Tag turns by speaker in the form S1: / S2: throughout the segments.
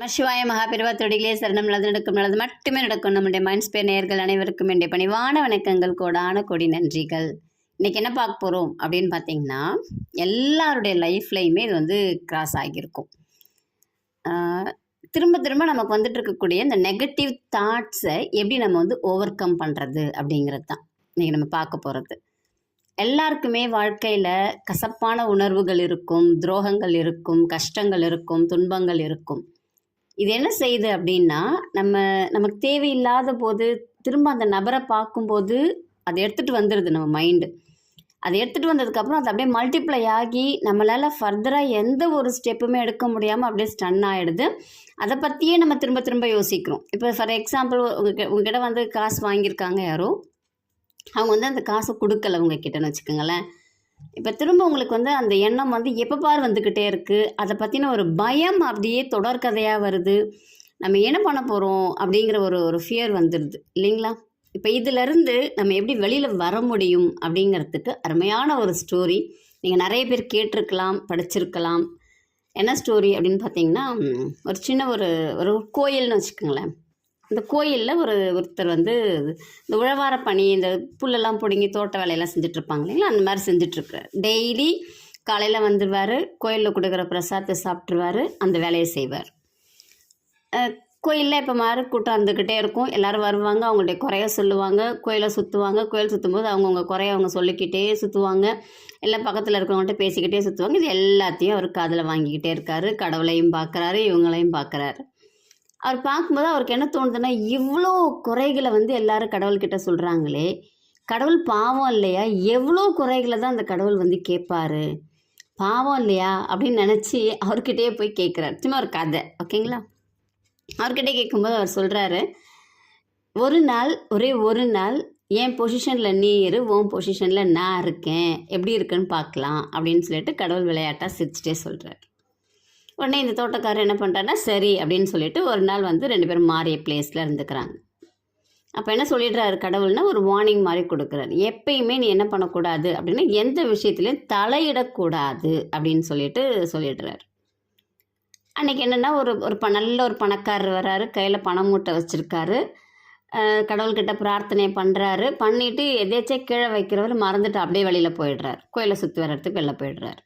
S1: நமசிவாய மகாபிரிவா தொடிகளே சரணம் நல்லது நடக்கும் நல்லது மட்டுமே நடக்கும். நம்முடைய மைண்ட்ஸ் ஸ்பேர் அனைவருக்கும் என்னுடைய பணிவான வணக்கங்கள். கோடான கொடி நன்றிகள். இன்னைக்கு என்ன பார்க்க போகிறோம் அப்படின்னு பார்த்தீங்கன்னா எல்லாருடைய லைஃப்லையுமே இது வந்து கிராஸ் ஆகியிருக்கும். திரும்ப திரும்ப நமக்கு வந்துட்டு இருக்கக்கூடிய இந்த நெகட்டிவ் தாட்ஸை எப்படி நம்ம வந்து ஓவர் கம் பண்ணுறது அப்படிங்கிறது தான் இன்றைக்கி நம்ம பார்க்க போகிறது எல்லாருக்குமே வாழ்க்கையில் கசப்பான உணர்வுகள் இருக்கும் துரோகங்கள் இருக்கும் கஷ்டங்கள் இருக்கும் துன்பங்கள் இருக்கும். இது என்ன செய்யுது அப்படின்னா நம்ம நமக்கு தேவையில்லாத போது திரும்ப அந்த நபரை பார்க்கும்போது அதை எடுத்துகிட்டு வந்துடுது நம்ம மைண்டு அதை எடுத்துகிட்டு வந்ததுக்கப்புறம் அது அப்படியே மல்டிப்ளை ஆகி நம்மளால் ஃபர்தராக எந்த ஒரு ஸ்டெப்புமே எடுக்க முடியாமல் அப்படியே ஸ்டன் ஆகிடுது அதை பற்றியே நம்ம திரும்ப திரும்ப யோசிக்கிறோம். இப்போ ஃபார் எக்ஸாம்பிள் உங்கள் உங்ககிட்ட வந்து காசு வாங்கியிருக்காங்க யாரோ. அவங்க வந்து அந்த காசை கொடுக்கல உங்ககிட்டன்னு வச்சுக்கோங்களேன். இப்போ திரும்ப உங்களுக்கு வந்து அந்த எண்ணம் வந்து எப்போ பார் வந்துக்கிட்டே இருக்குது அதை பற்றின ஒரு பயம் அப்படியே தொடர்கதையாக வருது. நம்ம என்ன பண்ண போகிறோம் அப்படிங்கிற ஒரு ஒரு ஃபியர் வந்துடுது இல்லைங்களா? இப்போ இதிலிருந்து நம்ம எப்படி வெளியில் வர முடியும்? அப்படிங்கிறதுக்கு அருமையான ஒரு ஸ்டோரி நீங்கள் நிறைய பேர் கேட்டிருக்கலாம் படிச்சிருக்கலாம். என்ன ஸ்டோரி அப்படின்னு பார்த்தீங்கன்னா ஒரு சின்ன ஒரு ஒரு கோயில்னு வச்சுக்கோங்களேன். அந்த கோயிலில் ஒரு ஒருத்தர் வந்து இந்த உழவார பணி இந்த புல்லெல்லாம் பிடுங்கி தோட்ட வேலையெல்லாம் செஞ்சிட்ருப்பாங்க இல்லைங்களா? அந்த மாதிரி செஞ்சிட்ருக்காரு. டெய்லி காலையில் வந்துடுவார் கோயிலில் கொடுக்குற பிரசாதத்தை சாப்பிட்ருவாரு அந்த வேலையை செய்வார். கோயிலில் இப்போ மாதிரி கூட்டம் வந்துக்கிட்டே இருக்கும். எல்லோரும் வருவாங்க அவங்கள்ட்ட குறைய சொல்லுவாங்க கோயிலை சுற்றுவாங்க கோயில் சுற்றும்போது அவங்கவுங்க குறைய அவங்க சொல்லிக்கிட்டே சுற்றுவாங்க எல்லாம் பக்கத்தில் இருக்கிறவங்கள்ட்ட பேசிக்கிட்டே சுற்றுவாங்க இது எல்லாத்தையும் அவர் காதில் வாங்கிக்கிட்டே இருக்காரு. கடவுளையும் பார்க்குறாரு இவங்களையும் பார்க்குறாரு அவர் பார்க்கும்போது அவருக்கு என்ன தோணுதுன்னா இவ்வளோ குறைகளை வந்து எல்லாரும் கடவுள்கிட்ட சொல்கிறாங்களே கடவுள் பாவம் இல்லையா? எவ்வளோ குறைகளை தான் அந்த கடவுள் வந்து கேட்பாரு? பாவம் இல்லையா? அப்படின்னு நினச்சி அவர்கிட்டயே போய் கேட்குறாரு. சும்மா ஒரு கதை ஓகேங்களா? அவர்கிட்ட கேட்கும்போது அவர் சொல்கிறாரு ஒரு நாள் ஒரே ஒரு நாள் என் பொசிஷனில் நீ இரு உன் பொசிஷனில் நான் இருக்கேன். எப்படி இருக்குன்னு பார்க்கலாம். அப்படின்னு சொல்லிட்டு கடவுள் விளையாட்டாக சிரிச்சிட்டே சொல்கிறார் உடனே இந்த தோட்டக்காரர் என்ன பண்ணுறாருன்னா சரி அப்படின்னு சொல்லிட்டு ஒரு நாள் வந்து ரெண்டு பேரும் மாறிய பிளேஸில் இருந்துக்கிறாங்க. அப்போ என்ன சொல்லிடுறாரு கடவுள்னா ஒரு வார்னிங் மாதிரி கொடுக்குறாரு. எப்பயுமே நீ என்ன பண்ணக்கூடாது அப்படின்னா எந்த விஷயத்துலையும் தலையிடக்கூடாது அப்படின்னு சொல்லிட்டு சொல்லிடுறாரு. அன்றைக்கி என்னென்னா ஒரு ஒரு ப நல்ல ஒரு பணக்காரர் வராரு கையில் பணம் மூட்டை வச்சுருக்காரு. கடவுள்கிட்ட பிரார்த்தனை பண்ணுறாரு பண்ணிவிட்டு எதேச்சே கீழே வைக்கிறவர் மறந்துட்டு அப்படியே வெளியில் போயிடுறாரு. கோயிலை சுற்றி வர்றதுக்கு வெளில போயிடுறாரு.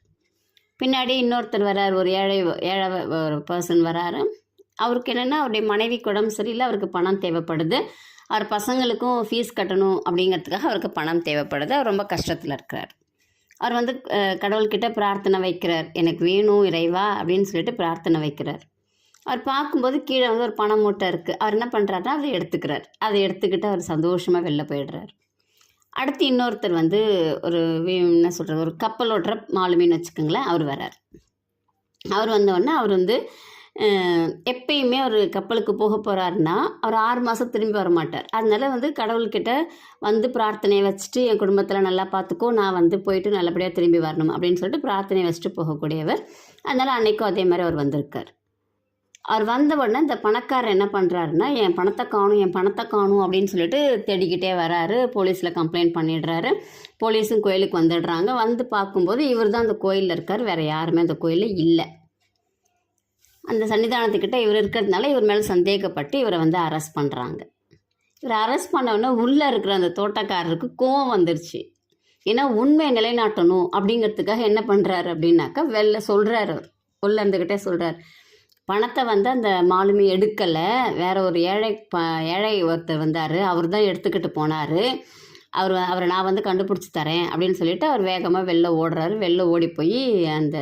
S1: பின்னாடி இன்னொருத்தர் வரார் ஒரு ஏழை ஏழை ஒரு பர்சன் வராரு. அவருக்கு என்னென்னா அவருடைய மனைவிக்கு உடம்பு சரியில்லை அவருக்கு பணம் தேவைப்படுது. அவர் பசங்களுக்கும் ஃபீஸ் கட்டணும் அப்படிங்கிறதுக்காக அவருக்கு பணம் தேவைப்படுது. அவர் ரொம்ப கஷ்டத்தில் இருக்கிறார். அவர் வந்து கடவுள்கிட்ட பிரார்த்தனை வைக்கிறார். எனக்கு வேணும் இறைவா அப்படின்னு சொல்லிட்டு பிரார்த்தனை வைக்கிறார். அவர் பார்க்கும்போது கீழே வந்து ஒரு பணம் மூட்டை இருக்குது அவர் என்ன பண்ணுறாருன்னா அதை எடுத்துக்கிறார். அதை எடுத்துக்கிட்டு அவர் சந்தோஷமாக வெளில போயிடுறார். அடுத்து இன்னொருத்தர் வந்து ஒரு என்ன சொல்கிறது ஒரு கப்பல் ஓட்டுற மாலுமின்னு வச்சுக்கோங்களேன் அவர் வரார் அவர் வந்தோடனே அவர் வந்து எப்பயுமே அவர் கப்பலுக்கு போக போகிறாருன்னா அவர் ஆறு மாதம் திரும்பி வர மாட்டார். அதனால வந்து கடவுள்கிட்ட வந்து பிரார்த்தனையை வச்சுட்டு என் குடும்பத்தில் நல்லா பார்த்துக்கோ நான் வந்து போயிட்டு நல்லபடியாக திரும்பி வரணும் அப்படின்னு சொல்லிட்டு பிரார்த்தனை வச்சுட்டு போகக்கூடியவர். அதனால் அன்னைக்கும் அதே மாதிரி அவர் வந்திருக்கார். அவர் வந்த உடனே இந்த பணக்காரர் என்ன பண்ணுறாருன்னா என் பணத்தை காணும் என் பணத்தை காணும் அப்படின்னு சொல்லிட்டு தேடிக்கிட்டே வராரு. போலீஸில் கம்ப்ளைண்ட் பண்ணிடுறாரு. போலீஸும் கோயிலுக்கு வந்துடுறாங்க. வந்து பார்க்கும்போது இவர் தான் அந்த கோயிலில் இருக்கார். வேறு யாருமே அந்த கோயிலில் இல்லை. அந்த சன்னிதானத்துக்கிட்ட இவர் இருக்கிறதுனால இவர் மேலே சந்தேகப்பட்டு இவரை வந்து அரெஸ்ட் பண்ணுறாங்க இவர் அரெஸ்ட் பண்ணவுடனே உள்ளே இருக்கிற அந்த தோட்டக்காரருக்கு கோவம் வந்துருச்சு. ஏன்னா உண்மையை நிலைநாட்டணும் அப்படிங்கிறதுக்காக என்ன பண்ணுறாரு அப்படின்னாக்கா வெளில சொல்கிறாரு உள்ளே உள்ள இருந்துக்கிட்டே சொல்கிறார் பணத்தை வந்து அந்த மாலுமி எடுக்கலை. வேற ஒரு ஏழை ப ஏழை ஒருத்தர் வந்தார். அவர் தான் எடுத்துக்கிட்டு போனார். அவர் அவரை நான் வந்து கண்டுபிடிச்சி தரேன் அப்படின்னு சொல்லிட்டு அவர் வேகமாக வெளில ஓடுறாரு. வெளில ஓடி போய் அந்த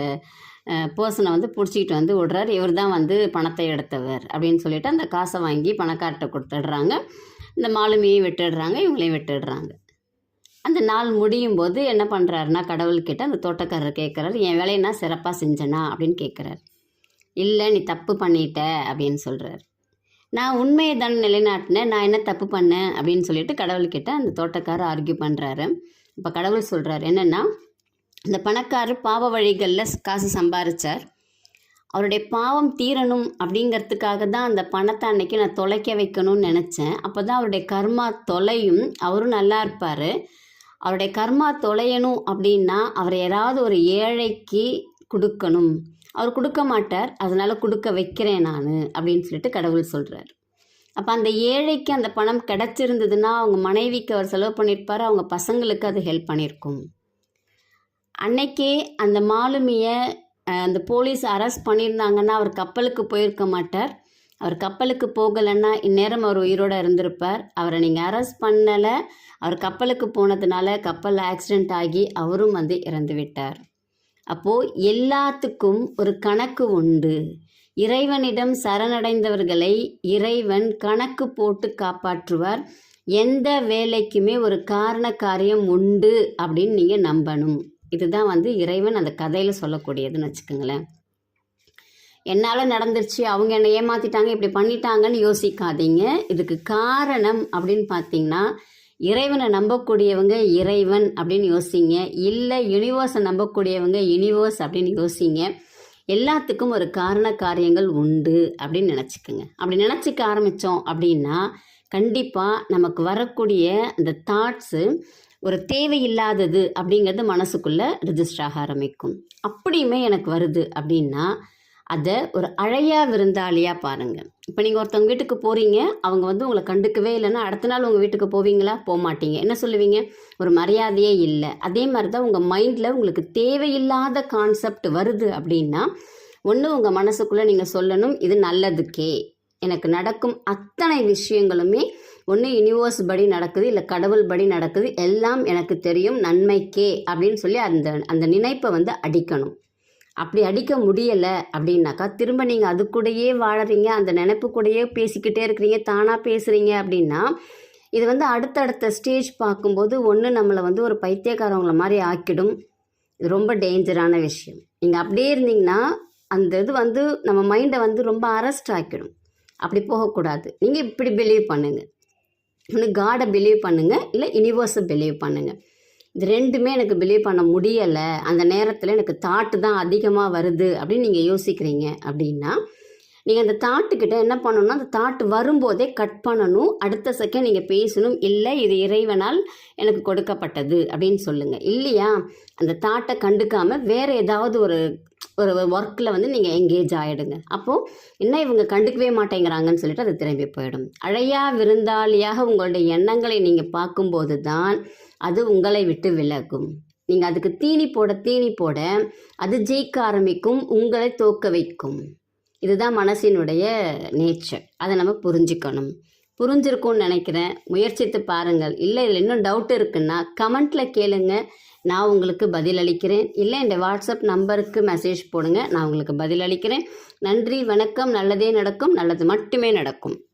S1: பர்சனை வந்து பிடிச்சிக்கிட்டு வந்து விடுறாரு இவர் தான் வந்து பணத்தை எடுத்தவர் அப்படின்னு சொல்லிட்டு அந்த காசை வாங்கி பணக்கார்ட்ட கொடுத்துடுறாங்க. இந்த மாலுமியையும் விட்டுடுறாங்க. இவங்களையும் விட்டுடுறாங்க. அந்த நாள் முடியும் போது என்ன பண்ணுறாருன்னா கடவுள்கிட்ட அந்த தோட்டக்காரர் கேட்குறாரு என் வேலையை நான் சிறப்பாக செஞ்சேனா? அப்படின்னு கேட்குறாரு இல்லை நீ தப்பு பண்ணிட்ட அப்படின்னு சொல்கிறார் நான் உண்மையை தானே நிலைநாட்டினேன் நான் என்ன தப்பு பண்ணேன் அப்படின்னு சொல்லிட்டு கடவுள்கிட்ட அந்த தோட்டக்காரர் ஆர்கியூ பண்ணுறாரு இப்போ கடவுள் சொல்கிறார் என்னென்னா இந்த பணக்காரர் பாவ வழிகளில் காசு சம்பாரித்தார் அவருடைய பாவம் தீரணும் அப்படிங்கிறதுக்காக தான் அந்த பணத்தை அன்னைக்கு நான் தொலைக்க வைக்கணும்னு நினச்சேன். அப்போ தான் அவருடைய கர்மா தொலையும் அவரும் நல்லா இருப்பார். அவருடைய கர்மா தொலையணும் அப்படின்னா அவர் யாராவது ஒரு ஏழைக்கு கொடுக்கணும். அவர் கொடுக்க மாட்டார் அதனால் கொடுக்க வைக்கிறேன் நான் அப்படின்னு சொல்லிட்டு கடவுள் சொல்கிறார் அப்போ அந்த ஏழைக்கு அந்த பணம் கிடச்சிருந்ததுன்னா அவங்க மனைவிக்கு அவர் செலவு பண்ணியிருப்பார் அவங்க பசங்களுக்கு அது ஹெல்ப் பண்ணியிருக்கும். அன்னைக்கே அந்த மாலுமியை அந்த போலீஸ் அரெஸ்ட் பண்ணியிருந்தாங்கன்னா அவர் கப்பலுக்கு போயிருக்க மாட்டார். அவர் கப்பலுக்கு போகலைன்னா இந்நேரம் அவர் உயிரோடு இருந்திருப்பார். அவரை நீங்கள் அரெஸ்ட் பண்ணலை அவர் கப்பலுக்கு போனதுனால கப்பல் ஆக்சிடெண்ட் ஆகி அவரும் வந்து இறந்து விட்டார் அப்போது எல்லாத்துக்கும் ஒரு கணக்கு உண்டு. இறைவனிடம் சரணடைந்தவர்களை இறைவன் கணக்கு போட்டு காப்பாற்றுவார். எந்த வேலைக்குமே ஒரு காரண காரியம் உண்டு அப்படின்னு நீங்கள் நம்பணும். இதுதான் வந்து இறைவன் அந்த கதையில் சொல்லக்கூடியதுன்னு வச்சுக்கோங்களேன். என்னால் நடந்துருச்சு அவங்க என்னை ஏமாற்றிட்டாங்க இப்படி பண்ணிட்டாங்கன்னு யோசிக்காதீங்க. இதுக்கு காரணம் அப்படின்னு பார்த்தீங்கன்னா இறைவனை நம்பக்கூடியவங்க இறைவன் அப்படின்னு யோசிங்க. இல்லை யூனிவர்ஸை நம்பக்கூடியவங்க யூனிவர்ஸ் அப்படின்னு யோசிங்க. எல்லாத்துக்கும் ஒரு காரண காரியங்கள் உண்டு அப்படின்னு நினச்சிக்கோங்க. அப்படி நினச்சிக்க ஆரம்பித்தோம் அப்படின்னா கண்டிப்பாக நமக்கு வரக்கூடிய அந்த தாட்ஸு ஒரு தேவையில்லாதது அப்படிங்கிறது மனசுக்குள்ளே ரிஜிஸ்டர் ஆக ஆரம்பிக்கும். அப்படியுமே எனக்கு வருது அப்படின்னா அதை ஒரு அழையா விருந்தாளியாக பாருங்கள் இப்போ நீங்கள் ஒருத்தவங்க வீட்டுக்கு போகிறீங்க அவங்க வந்து உங்களை கண்டுக்கவே இல்லைன்னா அடுத்த நாள் உங்கள் வீட்டுக்கு போவீங்களா? போக மாட்டீங்க என்ன சொல்லுவீங்க? ஒரு மரியாதையே இல்லை. அதே மாதிரி தான் உங்கள் மைண்டில் உங்களுக்கு தேவையில்லாத கான்செப்ட் வருது அப்படின்னா ஒன்று உங்கள் மனசுக்குள்ளே நீங்கள் சொல்லணும் இது நல்லதுக்கே. எனக்கு நடக்கும் அத்தனை விஷயங்களுமே ஒன்று யூனிவர்ஸ் படி நடக்குது இல்லை கடவுள் படி நடக்குது எல்லாம் எனக்கு தெரியும் நன்மைக்கே அப்படின்னு சொல்லி அந்த அந்த நினைப்பை வந்து அடிக்கணும். அப்படி அடிக்க முடியலை அப்படின்னாக்கா திரும்ப நீங்கள் அது கூடயே வாழறீங்க அந்த நினைப்பு கூடயே பேசிக்கிட்டே இருக்கிறீங்க தானாக பேசுகிறீங்க அப்படின்னா இது வந்து அடுத்தடுத்த ஸ்டேஜ் பார்க்கும்போது ஒன்று நம்மளை வந்து ஒரு பைத்தியக்காரவங்கள மாதிரி ஆக்கிடும். இது ரொம்ப டேஞ்சரான விஷயம். நீங்கள் அப்படியே இருந்தீங்கன்னா அந்த இது வந்து நம்ம மைண்டை வந்து ரொம்ப அரெஸ்ட் ஆக்கிடும். அப்படி போகக்கூடாது. நீங்கள் இப்படி பிலீவ் பண்ணுங்கள் ஒன்று காடை பிலீவ் பண்ணுங்கள் இல்லை யூனிவர்ஸை பிலீவ் பண்ணுங்கள் இது ரெண்டுமே எனக்கு பிலீவ் பண்ண முடியலை. அந்த நேரத்தில் எனக்கு தாட்டு தான் அதிகமாக வருது அப்படின்னு நீங்கள் யோசிக்கிறீங்க அப்படின்னா நீங்கள் அந்த தாட்டுக்கிட்ட என்ன பண்ணணும்னா அந்த தாட்டு வரும்போதே கட் பண்ணணும். அடுத்த செகண்ட் நீங்கள் பேசணும். இல்லை இது இறைவனால் எனக்கு கொடுக்கப்பட்டது அப்படின்னு சொல்லுங்கள் இல்லையா? அந்த தாட்டை கண்டுக்காமல் வேறு ஏதாவது ஒரு ஒரு ஒர்க்கில் வந்து நீங்கள் எங்கேஜ் ஆகிடுங்க அப்போது என்ன இவங்க கண்டுக்கவே மாட்டேங்கிறாங்கன்னு சொல்லிட்டு அது திரும்பி போயிடும். அழையா விருந்தாளியாக உங்களுடைய எண்ணங்களை நீங்கள் பார்க்கும்போது தான் அது உங்களை விட்டு விலகும். நீங்கள் அதுக்கு தீனி போட தீனி போட அது ஜெயிக்க ஆரம்பிக்கும் உங்களை தோக்க வைக்கும். இதுதான் மனசினுடைய நேச்சர் அதை நம்ம புரிஞ்சுக்கணும். புரிஞ்சிருக்கும்னு நினைக்கிறேன். முயற்சித்து பாருங்கள். இல்லை இதில் இன்னும் டவுட் இருக்குன்னா கமெண்ட்டில் கேளுங்க. நான் உங்களுக்கு பதிலளிக்கிறேன். இல்லை இந்த வாட்ஸ்அப் நம்பருக்கு மெசேஜ் போடுங்க. நான் உங்களுக்கு பதிலளிக்கிறேன். நன்றி வணக்கம். நல்லதே நடக்கும். நல்லது மட்டுமே நடக்கும்.